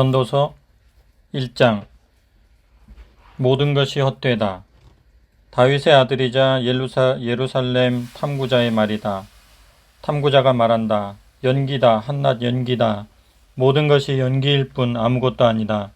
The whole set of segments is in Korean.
전도서 1장 모든 것이 헛되다. 다윗의 아들이자 예루사, 예루살렘 탐구자의 말이다. 탐구자가 말한다. 연기다. 한낱 연기다. 모든 것이 연기일 뿐 아무것도 아니다.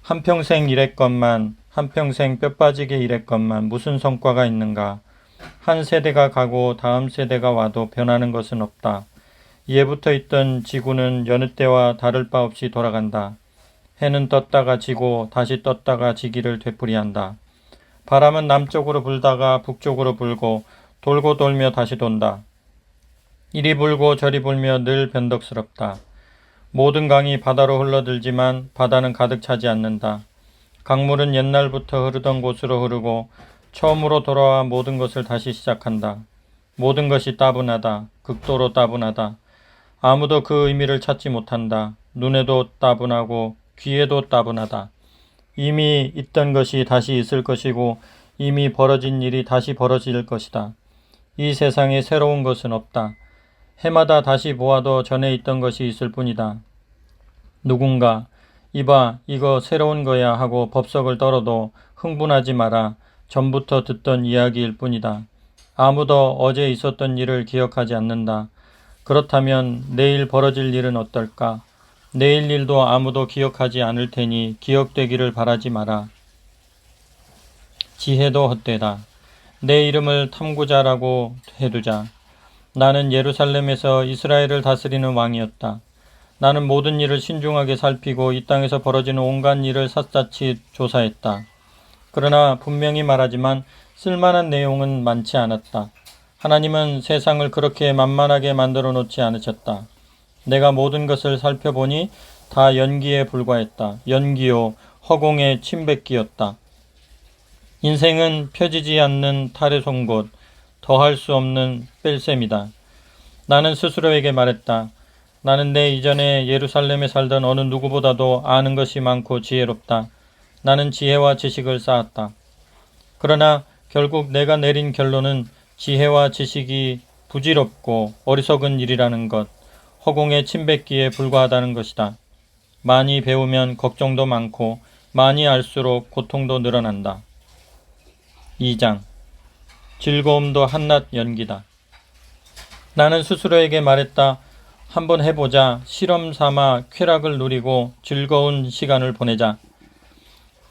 한평생 일했건만 한평생 뼈 빠지게 일했건만 무슨 성과가 있는가. 한 세대가 가고 다음 세대가 와도 변하는 것은 없다. 이에 붙어 있던 지구는 여느 때와 다를 바 없이 돌아간다. 해는 떴다가 지고 다시 떴다가 지기를 되풀이한다. 바람은 남쪽으로 불다가 북쪽으로 불고 돌고 돌며 다시 돈다. 이리 불고 저리 불며 늘 변덕스럽다. 모든 강이 바다로 흘러들지만 바다는 가득 차지 않는다. 강물은 옛날부터 흐르던 곳으로 흐르고 처음으로 돌아와 모든 것을 다시 시작한다. 모든 것이 따분하다. 극도로 따분하다. 아무도 그 의미를 찾지 못한다. 눈에도 따분하고 귀에도 따분하다. 이미 있던 것이 다시 있을 것이고 이미 벌어진 일이 다시 벌어질 것이다. 이 세상에 새로운 것은 없다. 해마다 다시 보아도 전에 있던 것이 있을 뿐이다. 누군가 이봐 이거 새로운 거야 하고 법석을 떨어도 흥분하지 마라. 전부터 듣던 이야기일 뿐이다. 아무도 어제 있었던 일을 기억하지 않는다. 그렇다면 내일 벌어질 일은 어떨까? 내일 일도 아무도 기억하지 않을 테니 기억되기를 바라지 마라. 지혜도 헛되다. 내 이름을 탐구자라고 해두자. 나는 예루살렘에서 이스라엘을 다스리는 왕이었다. 나는 모든 일을 신중하게 살피고 이 땅에서 벌어지는 온갖 일을 샅샅이 조사했다. 그러나 분명히 말하지만 쓸만한 내용은 많지 않았다. 하나님은 세상을 그렇게 만만하게 만들어 놓지 않으셨다. 내가 모든 것을 살펴보니 다 연기에 불과했다. 연기요, 허공의 침뱉기였다. 인생은 펴지지 않는 탈의 송곳, 더할 수 없는 뺄셈이다. 나는 스스로에게 말했다. 나는 내 이전에 예루살렘에 살던 어느 누구보다도 아는 것이 많고 지혜롭다. 나는 지혜와 지식을 쌓았다. 그러나 결국 내가 내린 결론은 지혜와 지식이 부질없고 어리석은 일이라는 것, 허공의 침뱉기에 불과하다는 것이다. 많이 배우면 걱정도 많고 많이 알수록 고통도 늘어난다. 2장 즐거움도 한낱 연기다. 나는 스스로에게 말했다. 한번 해보자. 실험 삼아 쾌락을 누리고 즐거운 시간을 보내자.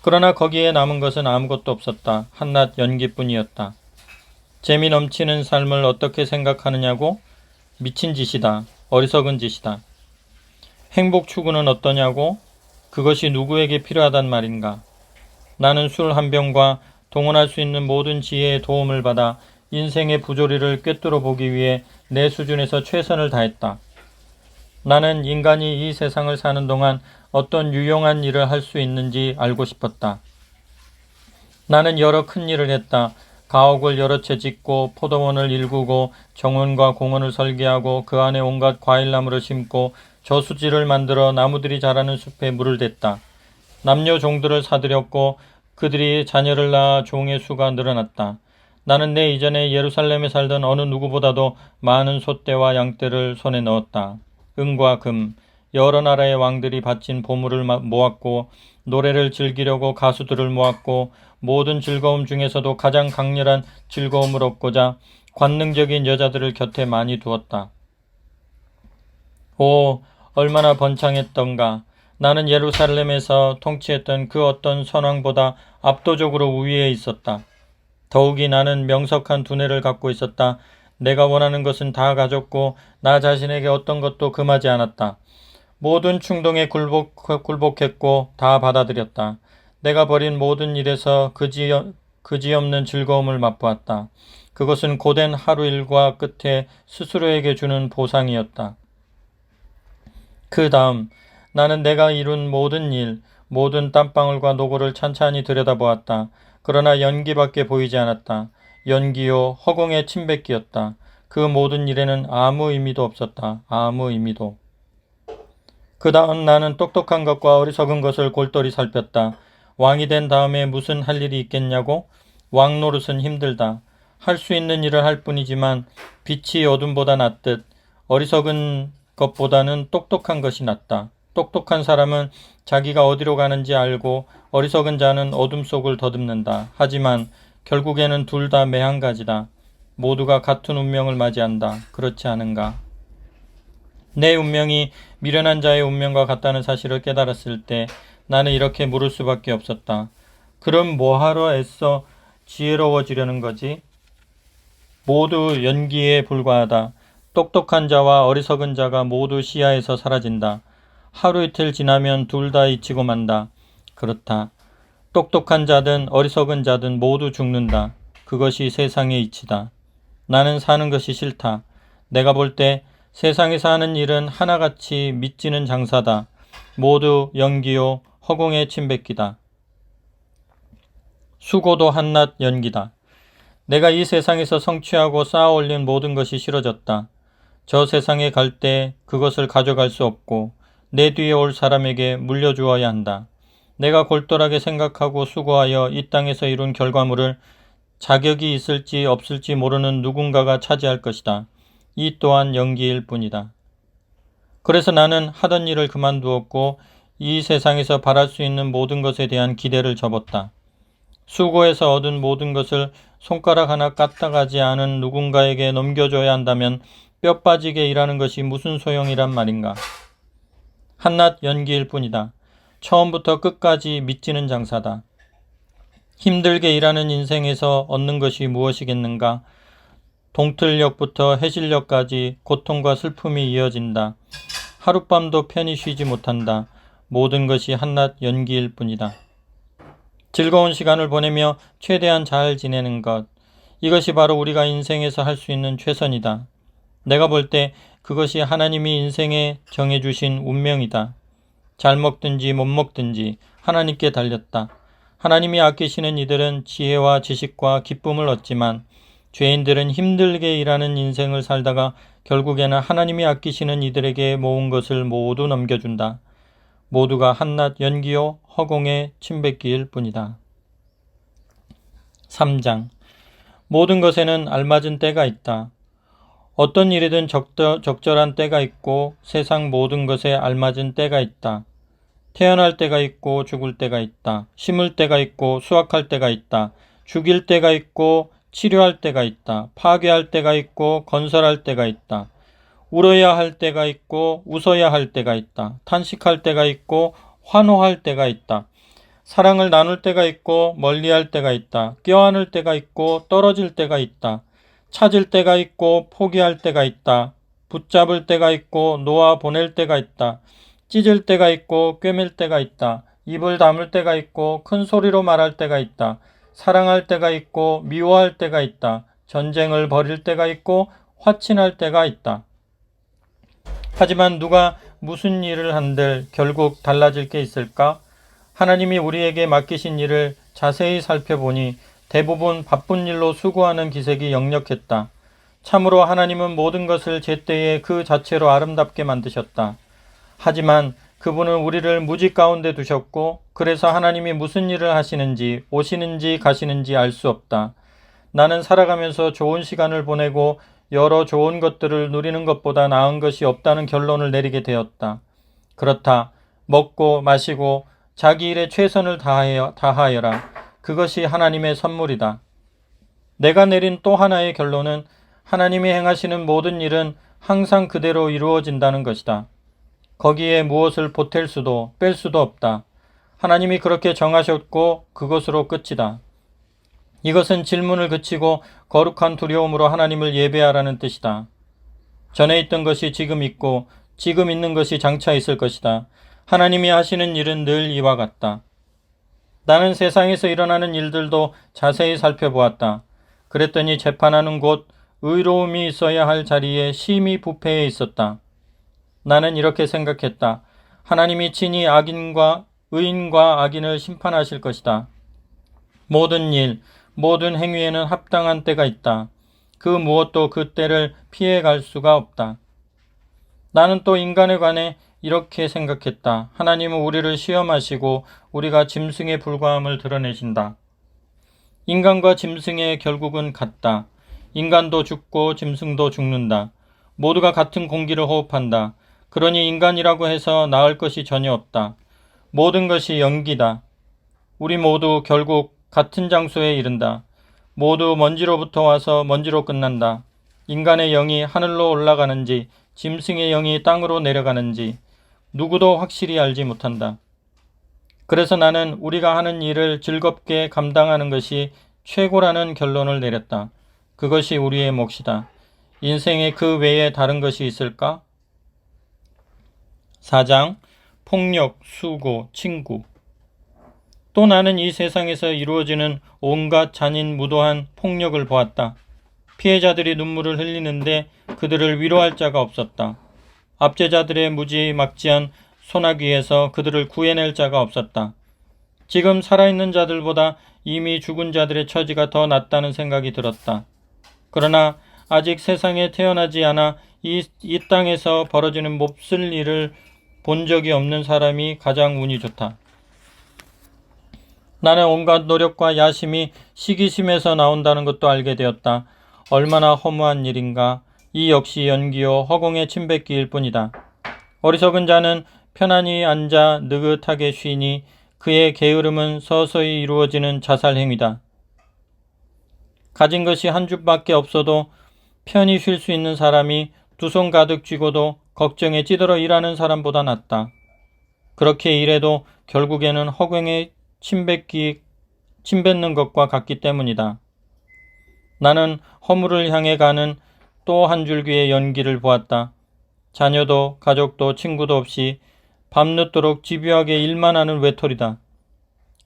그러나 거기에 남은 것은 아무것도 없었다. 한낱 연기뿐이었다. 재미 넘치는 삶을 어떻게 생각하느냐고? 미친 짓이다. 어리석은 짓이다. 행복 추구는 어떠냐고? 그것이 누구에게 필요하단 말인가? 나는 술 한 병과 동원할 수 있는 모든 지혜의 도움을 받아 인생의 부조리를 꿰뚫어 보기 위해 내 수준에서 최선을 다했다. 나는 인간이 이 세상을 사는 동안 어떤 유용한 일을 할 수 있는지 알고 싶었다. 나는 여러 큰 일을 했다. 가옥을 여러 채 짓고 포도원을 일구고 정원과 공원을 설계하고 그 안에 온갖 과일나무를 심고 저수지를 만들어 나무들이 자라는 숲에 물을 댔다. 남녀 종들을 사들였고 그들이 자녀를 낳아 종의 수가 늘어났다. 나는 내 이전에 예루살렘에 살던 어느 누구보다도 많은 소떼와 양떼를 손에 넣었다. 은과 금, 여러 나라의 왕들이 바친 보물을 모았고 노래를 즐기려고 가수들을 모았고 모든 즐거움 중에서도 가장 강렬한 즐거움을 얻고자 관능적인 여자들을 곁에 많이 두었다. 오, 얼마나 번창했던가. 나는 예루살렘에서 통치했던 그 어떤 선왕보다 압도적으로 우위에 있었다. 더욱이 나는 명석한 두뇌를 갖고 있었다. 내가 원하는 것은 다 가졌고 나 자신에게 어떤 것도 금하지 않았다. 모든 충동에 굴복, 굴복했고 다 받아들였다. 내가 벌인 모든 일에서 그지, 그지없는 즐거움을 맛보았다. 그것은 고된 하루 일과 끝에 스스로에게 주는 보상이었다. 그 다음 나는 내가 이룬 모든 일, 모든 땀방울과 노고를 찬찬히 들여다보았다. 그러나 연기밖에 보이지 않았다. 연기요 허공의 침뱉기였다. 그 모든 일에는 아무 의미도 없었다. 아무 의미도. 그 다음 나는 똑똑한 것과 어리석은 것을 골똘히 살폈다. 왕이 된 다음에 무슨 할 일이 있겠냐고? 왕 노릇은 힘들다. 할 수 있는 일을 할 뿐이지만 빛이 어둠보다 낫듯 어리석은 것보다는 똑똑한 것이 낫다. 똑똑한 사람은 자기가 어디로 가는지 알고 어리석은 자는 어둠 속을 더듬는다. 하지만 결국에는 둘 다 매한가지다. 모두가 같은 운명을 맞이한다. 그렇지 않은가? 내 운명이 미련한 자의 운명과 같다는 사실을 깨달았을 때 나는 이렇게 물을 수밖에 없었다. 그럼 뭐하러 애써 지혜로워지려는 거지? 모두 연기에 불과하다. 똑똑한 자와 어리석은 자가 모두 시야에서 사라진다. 하루 이틀 지나면 둘 다 잊히고 만다. 그렇다. 똑똑한 자든 어리석은 자든 모두 죽는다. 그것이 세상의 이치다. 나는 사는 것이 싫다. 내가 볼 때 세상에서 하는 일은 하나같이 믿지는 장사다. 모두 연기요 허공의 침뱉기다. 수고도 한낱 연기다. 내가 이 세상에서 성취하고 쌓아 올린 모든 것이 싫어졌다. 저 세상에 갈 때 그것을 가져갈 수 없고 내 뒤에 올 사람에게 물려주어야 한다. 내가 골똘하게 생각하고 수고하여 이 땅에서 이룬 결과물을 자격이 있을지 없을지 모르는 누군가가 차지할 것이다. 이 또한 연기일 뿐이다. 그래서 나는 하던 일을 그만두었고 이 세상에서 바랄 수 있는 모든 것에 대한 기대를 접었다. 수고해서 얻은 모든 것을 손가락 하나 까딱하지 않은 누군가에게 넘겨줘야 한다면 뼈 빠지게 일하는 것이 무슨 소용이란 말인가. 한낱 연기일 뿐이다. 처음부터 끝까지 믿지는 장사다. 힘들게 일하는 인생에서 얻는 것이 무엇이겠는가? 동틀력부터 해질력까지 고통과 슬픔이 이어진다. 하룻밤도 편히 쉬지 못한다. 모든 것이 한낱 연기일 뿐이다. 즐거운 시간을 보내며 최대한 잘 지내는 것. 이것이 바로 우리가 인생에서 할 수 있는 최선이다. 내가 볼 때 그것이 하나님이 인생에 정해주신 운명이다. 잘 먹든지 못 먹든지 하나님께 달렸다. 하나님이 아끼시는 이들은 지혜와 지식과 기쁨을 얻지만 죄인들은 힘들게 일하는 인생을 살다가 결국에는 하나님이 아끼시는 이들에게 모은 것을 모두 넘겨준다. 모두가 한낱 연기요 허공에 침뱉기일 뿐이다. 3장 모든 것에는 알맞은 때가 있다. 어떤 일이든 적절, 적절 한 때가 있고 세상 모든 것에 알맞은 때가 있다. 태어날 때가 있고 죽을 때가 있다. 심을 때가 있고 수확할 때가 있다. 죽일 때가 있고 치료할 때가 있다. 파괴할 때가 있고 건설할 때가 있다. 울어야 할 때가 있고 웃어야 할 때가 있다. 탄식할 때가 있고 환호할 때가 있다. 사랑을 나눌 때가 있고 멀리할 때가 있다. 껴안을 때가 있고 떨어질 때가 있다. 찾을 때가 있고 포기할 때가 있다. 붙잡을 때가 있고 놓아 보낼 때가 있다. 찢을 때가 있고 꿰맬 때가 있다. 입을 다물 때가 있고 큰 소리로 말할 때가 있다. 사랑할 때가 있고 미워할 때가 있다. 전쟁을 벌일 때가 있고 화친할 때가 있다. 하지만 누가 무슨 일을 한들 결국 달라질 게 있을까? 하나님이 우리에게 맡기신 일을 자세히 살펴보니 대부분 바쁜 일로 수고하는 기색이 역력했다. 참으로 하나님은 모든 것을 제때에 그 자체로 아름답게 만드셨다. 하지만 그분은 우리를 무지 가운데 두셨고 그래서 하나님이 무슨 일을 하시는지 오시는지 가시는지 알 수 없다. 나는 살아가면서 좋은 시간을 보내고 여러 좋은 것들을 누리는 것보다 나은 것이 없다는 결론을 내리게 되었다. 그렇다. 먹고 마시고 자기 일에 최선을 다하여, 다하여라. 그것이 하나님의 선물이다. 내가 내린 또 하나의 결론은 하나님이 행하시는 모든 일은 항상 그대로 이루어진다는 것이다. 거기에 무엇을 보탤 수도 뺄 수도 없다. 하나님이 그렇게 정하셨고 그것으로 끝이다. 이것은 질문을 그치고 거룩한 두려움으로 하나님을 예배하라는 뜻이다. 전에 있던 것이 지금 있고 지금 있는 것이 장차 있을 것이다. 하나님이 하시는 일은 늘 이와 같다. 나는 세상에서 일어나는 일들도 자세히 살펴보았다. 그랬더니 재판하는 곳 의로움이 있어야 할 자리에 심히 부패해 있었다. 나는 이렇게 생각했다. 하나님이 친히 악인과 의인과 악인을 심판하실 것이다. 모든 일, 모든 행위에는 합당한 때가 있다. 그 무엇도 그 때를 피해 갈 수가 없다. 나는 또 인간에 관해 이렇게 생각했다. 하나님은 우리를 시험하시고 우리가 짐승에 불과함을 드러내신다. 인간과 짐승의 결국은 같다. 인간도 죽고 짐승도 죽는다. 모두가 같은 공기를 호흡한다. 그러니 인간이라고 해서 나을 것이 전혀 없다. 모든 것이 연기다. 우리 모두 결국 같은 장소에 이른다. 모두 먼지로부터 와서 먼지로 끝난다. 인간의 영이 하늘로 올라가는지 짐승의 영이 땅으로 내려가는지 누구도 확실히 알지 못한다. 그래서 나는 우리가 하는 일을 즐겁게 감당하는 것이 최고라는 결론을 내렸다. 그것이 우리의 몫이다. 인생에 그 외에 다른 것이 있을까? 4장 폭력, 수고, 친구 또 나는 이 세상에서 이루어지는 온갖 잔인 무도한 폭력을 보았다. 피해자들이 눈물을 흘리는데 그들을 위로할 자가 없었다. 압제자들의 무지막지한 소나기에서 그들을 구해낼 자가 없었다. 지금 살아있는 자들보다 이미 죽은 자들의 처지가 더 낫다는 생각이 들었다. 그러나 아직 세상에 태어나지 않아 이, 이 땅에서 벌어지는 몹쓸 일을 본 적이 없는 사람이 가장 운이 좋다. 나는 온갖 노력과 야심이 시기심에서 나온다는 것도 알게 되었다. 얼마나 허무한 일인가. 이 역시 연기요 허공의 침뱉기일 뿐이다. 어리석은 자는 편안히 앉아 느긋하게 쉬니 그의 게으름은 서서히 이루어지는 자살 행위다. 가진 것이 한 줌밖에 없어도 편히 쉴 수 있는 사람이 두 손 가득 쥐고도 걱정에 찌들어 일하는 사람보다 낫다. 그렇게 일해도 결국에는 허공에 침뱉기, 침뱉는 것과 같기 때문이다. 나는 허물을 향해 가는 또 한 줄기의 연기를 보았다. 자녀도 가족도 친구도 없이 밤늦도록 집요하게 일만 하는 외톨이다.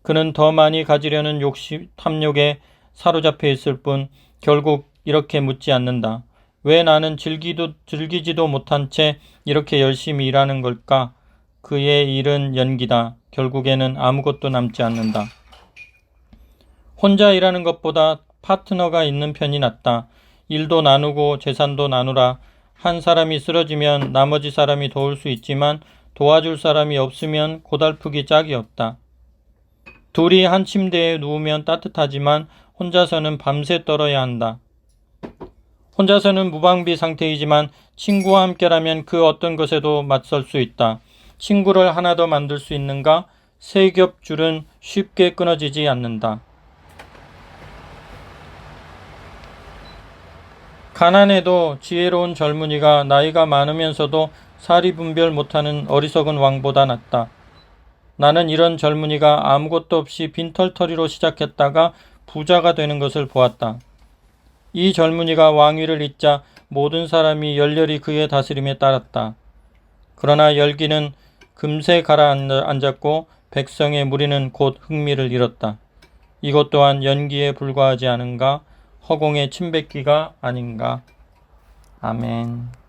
그는 더 많이 가지려는 욕심, 탐욕에 사로잡혀 있을 뿐 결국 이렇게 묻지 않는다. 왜 나는 즐기도, 즐기지도 못한 채 이렇게 열심히 일하는 걸까? 그의 일은 연기다. 결국에는 아무것도 남지 않는다. 혼자 일하는 것보다 파트너가 있는 편이 낫다. 일도 나누고 재산도 나누라. 한 사람이 쓰러지면 나머지 사람이 도울 수 있지만 도와줄 사람이 없으면 고달프기 짝이 없다. 둘이 한 침대에 누우면 따뜻하지만 혼자서는 밤새 떨어야 한다. 혼자서는 무방비 상태이지만 친구와 함께라면 그 어떤 것에도 맞설 수 있다. 친구를 하나 더 만들 수 있는가? 세 겹 줄은 쉽게 끊어지지 않는다. 가난해도 지혜로운 젊은이가 나이가 많으면서도 사리 분별 못하는 어리석은 왕보다 낫다. 나는 이런 젊은이가 아무것도 없이 빈털터리로 시작했다가 부자가 되는 것을 보았다. 이 젊은이가 왕위를 잇자 모든 사람이 열렬히 그의 다스림에 따랐다. 그러나 열기는 금세 가라앉았고 백성의 무리는 곧 흥미를 잃었다. 이것 또한 연기에 불과하지 않은가 허공의 침뱉기가 아닌가. 아멘.